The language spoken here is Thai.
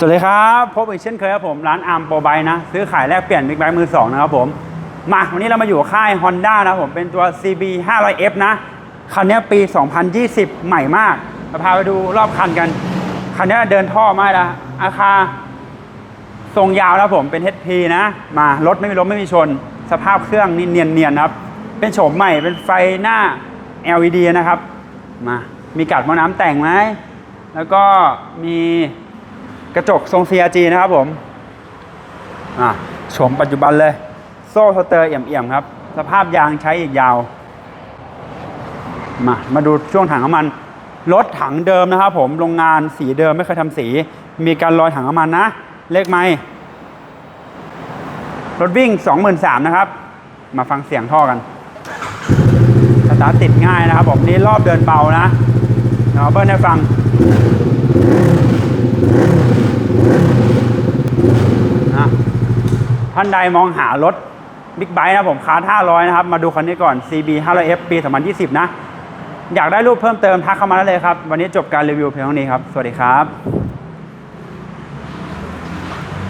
สวัสดีครับพบอีกเช่นเคยครับผมร้านอาร์มโปรไบนะ ซื้อขายแลกเปลี่ยนบิ๊กไบค์มือสองนะครับผม มาวันนี้เรามาอยู่ค่าย Honda นะผมเป็นตัว CB 500F นะ คันนี้ปี 2020 ใหม่มากมาพาไปดูรอบคันกัน คันนี้เดินท่อมากนะอาคาทรงยาวนะผมเป็น HP นะ มารถไม่มีรถไม่มีชน สภาพเครื่องนี่เนียนๆนะครับ เป็นโฉมใหม่เป็นไฟหน้า LED นะครับ มามีกัดมอน้ำแต่งไหมแล้วก็มี กระจกทรง CRG นะครับผมอะโฉมปัจจุบันเลย โซ่สเตอร์เอี่ยมๆครับ สภาพยางใช้อีกยาว มามาดูช่วงถังน้ำมันรถถังเดิมนะครับผมโรงงานสีเดิมไม่เคยทำสี มีการลอยถังน้ำมันนะ เลขไม่รถวิ่ง 23,000นะครับ มาฟังเสียงท่อกันสตาร์ทติดง่ายนะครับผมนี่รอบเดินเบานะเดี๋ยวเอาเบิ้ลให้ฟัง นะ ท่านใดมองหารถบิ๊กไบค์นะผมคาร์500 นะครับ มาดูคันนี้ก่อน CB 500F ปี 2020 นะ อยากได้รูปเพิ่มเติมทักเข้ามาได้เลยครับ วันนี้จบการรีวิวเพียงเท่านี้ครับ สวัสดีครับ